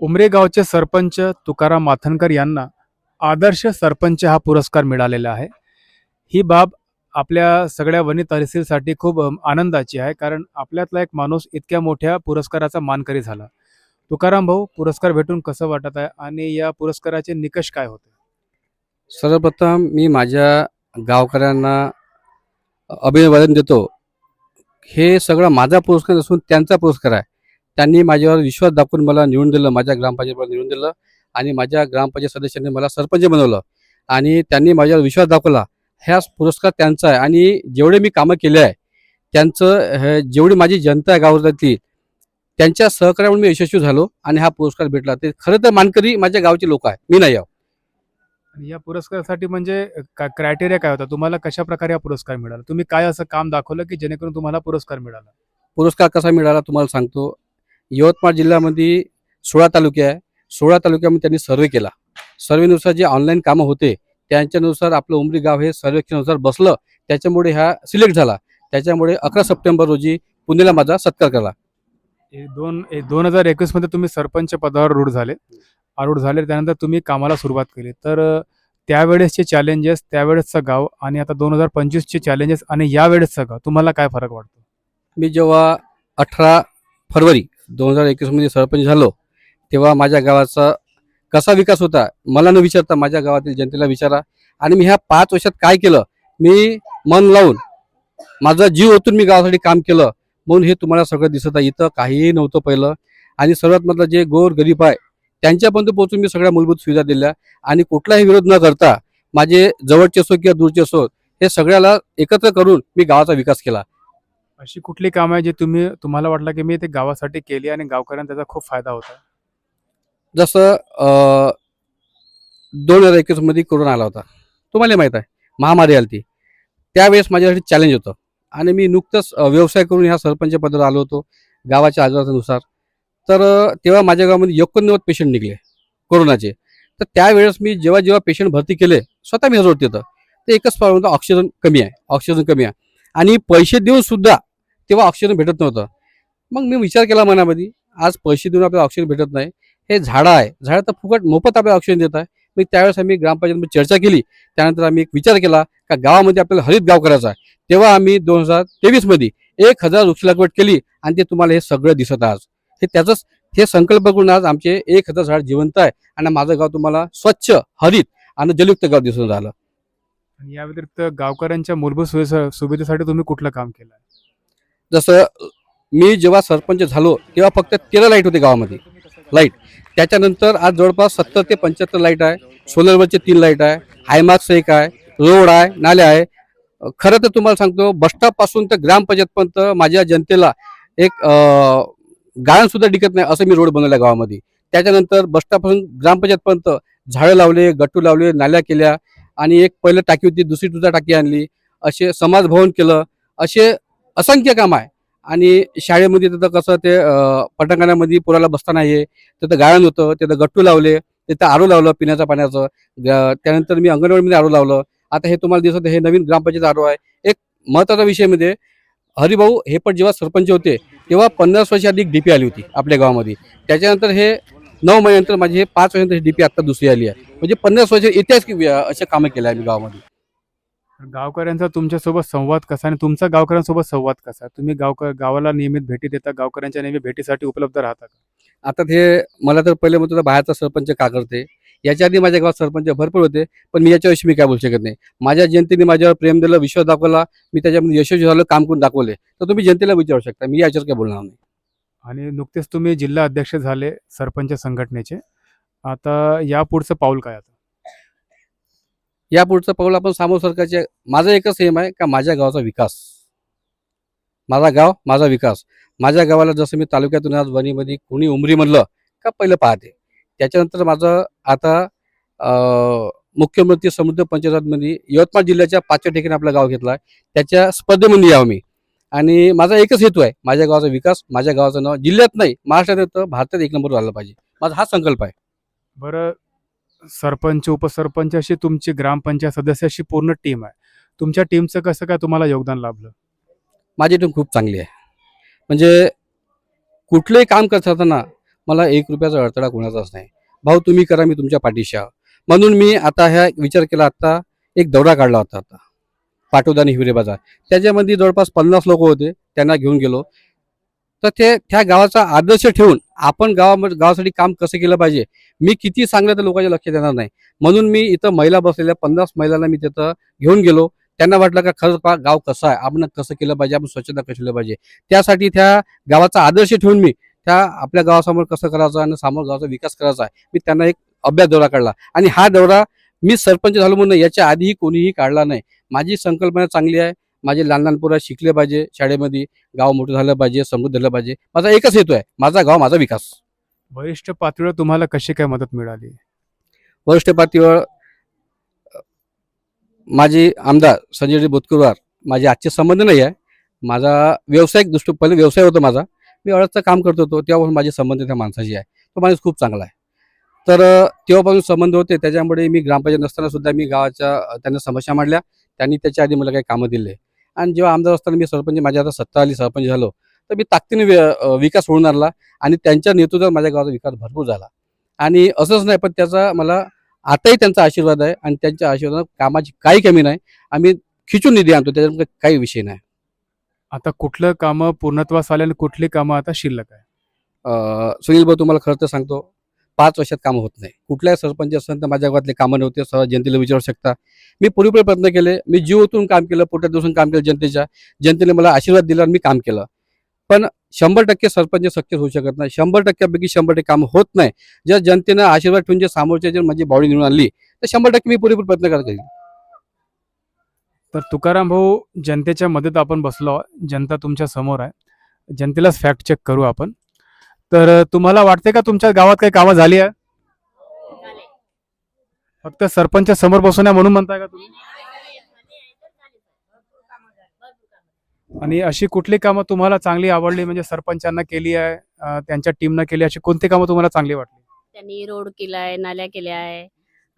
उमरेगावचे सरपंच तुकाराम माथनकर यांना आदर्श सरपंच हा पुरस्कार मिळालेला आहे. ही बाब आपल्या सगळ्या वनी तहसीलसाठी खूप आनंदाची आहे कारण आपल्यातला एक माणूस इतक्या मोठ्या पुरस्काराचा मानकरी झाला. तुकाराम भाऊ पुरस्कार भेटून कसं वाटत आहे आणि या पुरस्काराचे निकष काय होते? सर्वप्रथम मी माझ्या गावकऱ्यांना अभिवादन देतो. हे सगळं माझा पुरस्कार नसून त्यांचा पुरस्कार आहे. त्यांनी माझ्यावर विश्वास दाखवून मला निवडून दिलं माझ्या ग्रामपंचायतीवर निवडून दिलं आणि माझ्या ग्रामपंचायत सदस्यांनी मला सरपंच बनवलं. आणि त्यांनी माझ्यावर विश्वास दाखवला. ह्या पुरस्कार त्यांचा आहे आणि जेवढे मी कामं केले आहे त्यांचं हे जेवढी माझी जनता आहे गावातली त्यांच्या सहकार्यामुळे मी यशस्वी झालो आणि हा पुरस्कार भेटला. ते खरं तर मानकरी माझ्या गावचे लोक आहे मी नाही आहो. आणि या पुरस्कारासाठी म्हणजे क्रायटेरिया काय होता? तुम्हाला कशा प्रकारे हा पुरस्कार मिळाला? तुम्ही काय असं काम दाखवलं की जेणेकरून तुम्हाला पुरस्कार मिळाला? पुरस्कार कसा मिळाला तुम्हाला सांगतो. यवतमाळ जिल्ह्यामध्ये सोळा तालुके आहे. सोळा तालुक्यामध्ये त्यांनी सर्वे केला. सर्वेनुसार जे ऑनलाईन कामं होते त्यांच्यानुसार आपलं उमरी गाव हे सर्वेक्षणानुसार बसलं त्याच्यामुळे हा सिलेक्ट झाला. त्याच्यामुळे अकरा सप्टेंबर रोजी पुण्याला माझा सत्कार केला दोन दोन हजार एकवीसमध्ये तुम्ही सरपंच पदावर रूढ झाले. आरूढ झाले त्यानंतर तुम्ही कामाला सुरुवात केली. तर त्यावेळेसचे चॅलेंजेस त्यावेळेसचं गाव आणि आता दोन हजार पंचवीसचे चॅलेंजेस आणि यावेळेसचं गाव तुम्हाला काय फरक वाटतो? मी जेव्हा अठरा फरवरी दोन हजार एकवीसमध्ये सरपंच झालो तेव्हा माझ्या गावाचा कसा विकास होता मला न विचारता माझ्या गावातील जनतेला विचारा. आणि मी ह्या पाच वर्षात काय केलं मी मन लावून माझा जीव ओतून मी गावासाठी काम केलं म्हणून हे तुम्हाला सगळं दिसत आहे. इथं काहीही नव्हतं पहिलं. आणि सर्वात मधलं जे गोर गरीब आहे त्यांच्यापर्यंत पोहोचून मी सगळ्या मूलभूत सुविधा दिल्या. आणि कुठलाही विरोध न करता माझे जवळचे असो किंवा दूरचे असो हे सगळ्याला एकत्र करून मी गावाचा विकास केला. अशी कुठली कामं आहे जी तुम्ही तुम्हाला वाटलं की मी ते गावासाठी केली आणि गावकऱ्यांना त्याचा खूप फायदा होता जसं अं, दोन हजार एकवीसमध्ये कोरोना आला होता. तुम्हाला माहीत आहे महामारी आली ती त्यावेळेस माझ्यासाठी चॅलेंज होतं. आणि मी नुकतंच अं, व्यवसाय करून ह्या सरपंच पदावर आलो होतो गावाच्या आजारानुसार तर अं, तेव्हा माझ्या गावामध्ये एकोणनव्वद पेशंट निघले कोरोनाचे. तर त्यावेळेस मी जेव्हा जेव्हा पेशंट भरती केले स्वतः मी हजर होते तिथं. ते एकच प्रॉब्लेम होता ऑक्सिजन कमी आहे ऑक्सिजन कमी आहे. आणि पैसे देऊन सुद्धा तेव्हा ऑक्सिजन भेटत नव्हतं. मग मी विचार केला मनामध्ये आज पैसे देऊन आपल्याला ऑक्सिजन भेटत नाही. हे झाडं आहे. झाडं तर फुकट मोफत आपल्याला ऑक्सिजन देत आहे. मग त्यावेळेस आम्ही ग्रामपंचायतमध्ये चर्चा केली. त्यानंतर आम्ही एक विचार केला का गावामध्ये आपल्याला हरित गाव करायचा आहे. तेव्हा आम्ही दोन हजार तेवीसमध्ये एक हजार वृक्ष लागवड केली आणि ते तुम्हाला हे सगळं दिसत आहे आज. हे त्याचंच हे संकल्प करून आज आमचे एक हजार झाड जिवंत आहे आणि माझं गाव तुम्हाला स्वच्छ हरित आणि जलयुक्त गाव दिसून झालं आणि या व्यतिरिक्त गावकऱ्यांच्या मूलभूत सुविधेसाठी तुम्ही कुठलं काम केलं जसं मी जेव्हा सरपंच झालो तेव्हा फक्त तेरा लाइट होते गावामध्ये. लाइट. त्याच्यानंतर आज जवळपास सत्तर ते पंच्याहत्तर लाइट आहे. सोलरवरचे तीन लाइट आहे. हायमार्क्स एक आहे. रोड आहे. नाले आहे. खरं तर तुम्हाला सांगतो बसस्टॉपपासून तर ग्रामपंचायतपर्यंत माझ्या जनतेला एक गाळणसुद्धा टिकत नाही असं मी रोड बनवला गावामध्ये. त्याच्यानंतर बसस्टॉपपासून ग्रामपंचायतपर्यंत झाडं लावले गट्टू लावले नाल्या केल्या आणि एक पहिलं टाकी होती दुसरी सुद्धा टाकी आणली. असे समाजभवन केलं. असे असंख्य काम आहे. आणि शाळेमध्ये तिथं कसं ते पटांगणामध्ये पोराला बसता नाही आहे तिथं गायन होतं तिथं गट्टू लावले तिथं आरू लावलं पिण्याच्या पाण्याचं. त्यानंतर मी अंगणवाडीमध्ये आरू लावलं. आता हे तुम्हाला दिसत आहे, हे नवीन ग्रामपंचायत आरू आहे. एक महत्त्वाचा विषय म्हणजे हरिभाऊ हे पण जेव्हा सरपंच होते तेव्हा पन्नास वर्ष अधिक डीपी आली होती आपल्या गावामध्ये. त्याच्यानंतर हे नऊ महिन्यानंतर माझी हे पाच वर्षानंतर डीपी आता दुसरी आली आहे. म्हणजे पन्नास वर्ष इतिहास असे कामं केले आहे गावामध्ये. गावकऱ्यांचा तुमच्यासोबत संवाद कसा आणि तुमचा गावकऱ्यांसोबत संवाद कसा? तुम्ही गावक गावाला नियमित भेटी देता गावकऱ्यांच्या नेहमी भेटीसाठी उपलब्ध राहता का? आता ते मला तर पहिले म्हणतो बाहेरचा सरपंच का करते याच्या आधी माझ्या गावात सरपंच भरपूर होते पण मी याच्याविषयी मी काय बोलू शकत नाही. माझ्या जनतेने माझ्यावर प्रेम दिलं विश्वास दाखवला मी त्याच्यामध्ये यशस्वी झालं काम करून दाखवले. तर तुम्ही जनतेला विचारू शकता मी याच्यावर काय बोलणार नाही. आणि नुकतेच तुम्ही जिल्हा अध्यक्ष झाले सरपंच संघटनेचे. आता या पुढचं पाऊल काय आता? या पुढचं पाऊल आपण सामोर सरकारचे माझं एकच एम आहे का माझ्या गावाचा विकास. माझा गाव माझा विकास. माझ्या गावाला जसं मी तालुक्यातून आज वणीमध्ये कोणी उमरी म्हणलं का पहिलं पाहते त्याच्यानंतर माझं आता मुख्यमंत्री समुद्र पंचायतमध्ये यवतमाळ जिल्ह्याच्या पाचव्या ठिकाणी आपलं गाव घेतलं आहे. त्याच्या स्पर्धेमध्ये यावं मी. आणि माझा एकच हेतू आहे माझ्या गावाचा विकास माझ्या गावाचं नाव जिल्ह्यात नाही महाराष्ट्रात भारतात एक नंबर झाला पाहिजे. माझा हा संकल्प आहे. बरं सरपंच उपसरपंच अशी तुमची ग्रामपंचायत सदस्य अशी पूर्ण टीम आहे. तुमच्या टीमचं कसं काय तुम्हाला योगदान लाभलं? माझी टीम खूप चांगली आहे. म्हणजे कुठलंही काम करत असताना मला एक रुपयाचा अडथळा कोणाचाच नाही. भाऊ तुम्ही करा मी तुमच्या पाठीशी आहो. म्हणून मी आता ह्या विचार केला आता एक दौरा काढला होता आता. पाटोदा आणि हिवरे बाजार त्याच्यामध्ये जवळपास पन्नास लोक होते त्यांना घेऊन गेलो. तर ते त्या गावाचा आदर्श ठेवून आपण गावामध्ये गावासाठी काम कसं केलं पाहिजे? मी किती सांगलं तर लोकांच्या लक्ष देणार नाही. म्हणून मी इथं महिला बसलेल्या पन्नास महिलांना मी तिथं घेऊन गेलो. त्यांना वाटलं का खरंच पहा गाव कसं आहे? आपण कसं केलं पाहिजे? आपण स्वच्छता कशी केलं पाहिजे? त्यासाठी त्या गावाचा आदर्श ठेवून मी त्या आपल्या गावासमोर कसं करायचं आणि समोर गावाचा विकास करायचा आहे मी त्यांना एक अभ्यास दौरा काढला. आणि हा दौरा मी सरपंच झालो म्हणून याच्या आधीही कोणीही काढला नाही. माझी संकल्पना चांगली आहे. माझे लहान लहान पोरं शिकले पाहिजे शाळेमध्ये गाव मोठं झालं पाहिजे समृद्ध झालं पाहिजे. माझा एकच हेतू आहे माझा गाव माझा विकास. वरिष्ठ पातळीवर तुम्हाला कशी काय मदत मिळाली? वरिष्ठ पातळीवर माझे आमदार संजय बोतकुरवार माझे आजचे संबंध नाही आहे. माझा व्यावसायिक दृष्टी पहिले व्यवसाय होता माझा. मी अळसचं काम करत होतो तेव्हापासून माझे संबंध त्या माणसाशी आहे. तो माणूस खूप चांगला आहे. तर तेव्हापासून संबंध होते त्याच्यामुळे मी ग्रामपंचायत नसताना सुद्धा मी गावाच्या त्यांना समस्या मांडल्या. त्यांनी त्याच्या आधी मला काही कामं दिले. आणि जेव्हा आमदार असताना मी सरपंच माझ्या आता सत्ता आली सरपंच झालो तर मी ताकदीने विकास होऊन आणला आणि त्यांच्या नेतृत्वात माझ्या गावाचा विकास भरपूर झाला. आणि असंच नाही पण त्याचा मला आताही त्यांचा आशीर्वाद आहे आणि त्यांच्या आशीर्वादात कामाची काही कमी नाही. आम्ही खिचून निधी आणतो त्याच्यामुळे काही विषय नाही. आता कुठलं कामं पूर्णत्वास आले आणि कुठली कामं आता शिल्लक आहे? सुनील भाऊ तुम्हाला खरं तर सांगतो पाच वर्षात कामं होत नाही. कुठल्याही सरपंच असेल तर माझ्या गावातले कामं नव्हते सहज जनतेला विचारू शकता. मी पुरेपूर प्रयत्न केले मी जीव ओतून काम केलं पोटात दिवसून काम केलं जनतेच्या. जनतेने मला आशीर्वाद दिला आणि मी काम केलं. पण शंभर टक्के सरपंच सक्सेस होऊ शकत नाही. शंभर टक्क्यापैकी शंभर टक्के काम होत नाही. जर जनतेनं आशीर्वाद ठेवून जे समोरच्या जर माझी बॉडी निवडून आणली तर शंभर टक्के मी पुरेपूर प्रयत्न करत येईल तर तुकाराम भाऊ जनतेच्या मदत आपण बसलो जनता तुमच्यासमोर आहे. जनतेलाच फॅक्ट चेक करू आपण. तर तुम्हाला वाटते का तुमच्या गावात काही कामं झाली आहे? फक्त सरपंच समोर बसून आहे म्हणून म्हणताय का तुम्ही? आणि अशी कुठली कामं तुम्हाला चांगली आवडली? म्हणजे सरपंचांना केली आहे त्यांच्या टीमनं केली अशी कोणती कामं तुम्हाला चांगली वाटली? त्यांनी रोड केलाय नाल्या केल्या आहे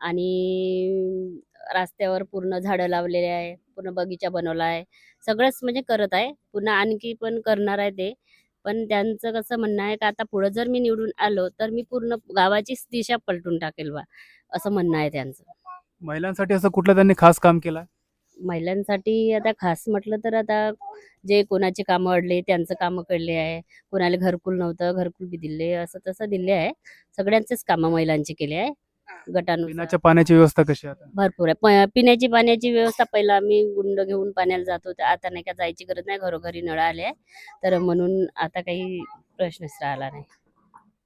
आणि रस्त्यावर पूर्ण झाडं लावलेले आहे पूर्ण बगीचा बनवला आहे. सगळंच म्हणजे करत आहे पुन्हा आणखी पण करणार आहे ते. पण त्यांचं कसं म्हणणं आहे का आता पुढं जर मी निवडून आलो तर मी पूर्ण गावाचीच दिशा पलटून टाकेल बा असं म्हणणं आहे त्यांचं. महिलांसाठी असं कुठलं त्यांनी खास काम केलं? महिलांसाठी आता खास म्हटलं तर आता जे कोणाचे कामं अडले त्यांचं कामं कळले आहे. कोणाला घरकुल नव्हतं घरकुल बी दिले असं तसं दिले आहे. सगळ्यांचेच कामं महिलांचे केले आहे. गटानुसार. पिण्याच्या पाण्याची व्यवस्था कशी आहे आता? भरपूर आहे. प- पिण्याची पाण्याची व्यवस्था पहिला आम्ही गुंड घेऊन पाण्याला जात होते. आता नाही का जायची गरज नाही. घरोघरी नळ आले आहे तर म्हणून आता काही प्रश्नच राहिला नाही.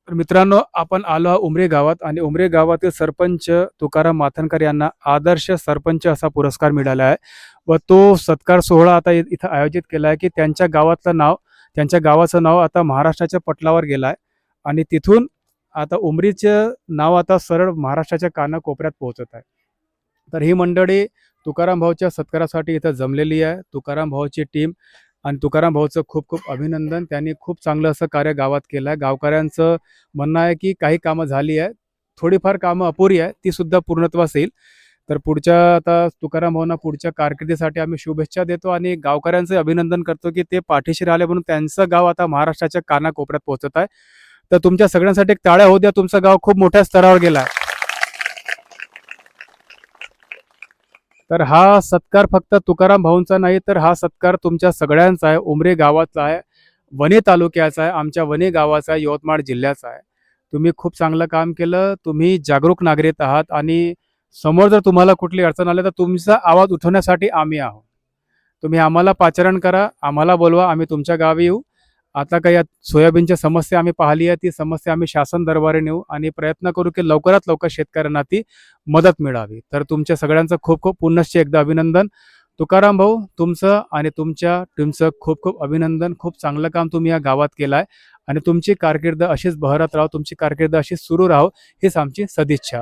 तर मित्रांनो आपण आलो आहोत उमरे गावात आणि उमरे गावातील सरपंच तुकाराम माथनकर यांना आदर्श सरपंच असा पुरस्कार मिळाला आहे. व तो सत्कार सोहळा आता इ- इथं आयोजित केला आहे की त्यांच्या गावातलं नाव त्यांच्या गावाचं नाव आता महाराष्ट्राच्या पटलावर गेलं आहे. आणि तिथून आता उमरीचं नाव आता सरळ महाराष्ट्राच्या कानाकोपऱ्यात पोहोचत आहे. तर ही मंडळी तुकाराम भाऊच्या सत्कारासाठी इथं जमलेली आहे. तुकाराम भाऊची टीम आणि तुकाराम भाऊचं खूप खूप अभिनंदन. त्यांनी खूप चांगलं असं कार्य गावात केलं आहे. गावकऱ्यांचं म्हणणं आहे की काही कामं झाली आहे थोडीफार कामं अपुरी आहे ती सुद्धा पूर्णत्वास येईल. तर पुढच्या आता तुकाराम भाऊंना पुढच्या कारकिर्दीसाठी आम्ही शुभेच्छा देतो आणि गावकऱ्यांचं अभिनंदन करतो की ते पाठीशी राहिले म्हणून त्यांचं गाव आता महाराष्ट्राच्या कानाकोपऱ्यात पोहोचत आहे. तर तुमच्या सगळ्यांसाठी एक टाळ्या होऊ द्या. तुमचं गाव खूप मोठ्या स्तरावर गेला तर हा सत्कार फक्त तुकाराम भाऊंचा नाही तर हा सत्कार तुमच्या सगळ्यांचा आहे. उमरे गावाचा आहे वने तालुक्याचा आहे आमच्या वने गावाचा आहे यवतमाळ जिल्ह्याचा आहे. तुम्ही खूप चांगलं काम केलं तुम्ही जागरूक नागरिक आहात आणि समोर जर तुम्हाला कुठली अडचण आली तर तुमचा आवाज उठवण्यासाठी आम्ही आहोत. तुम्ही आम्हाला पाचारण करा आम्हाला बोलवा आम्ही तुमच्या गावी येऊ. आता काही या सोयाबीनच्या समस्या आम्ही पाहिली आहे ती समस्या आम्ही शासन दरबारी नेऊ आणि प्रयत्न करू की लवकरात लवकर शेतकऱ्यांना ती मदत मिळावी. तर तुमच्या सगळ्यांचं खूप खूप पुनश्च एकदा अभिनंदन. तुकाराम भाऊ तुमचं आणि तुमच्या टीमचं खूप खूप अभिनंदन. खूप चांगलं काम तुम्ही या गावात केलं आहे आणि तुमची कारकीर्द अशीच बहरत राहो तुमची कारकीर्द अशीच सुरू राहो हीच आमची सदिच्छा.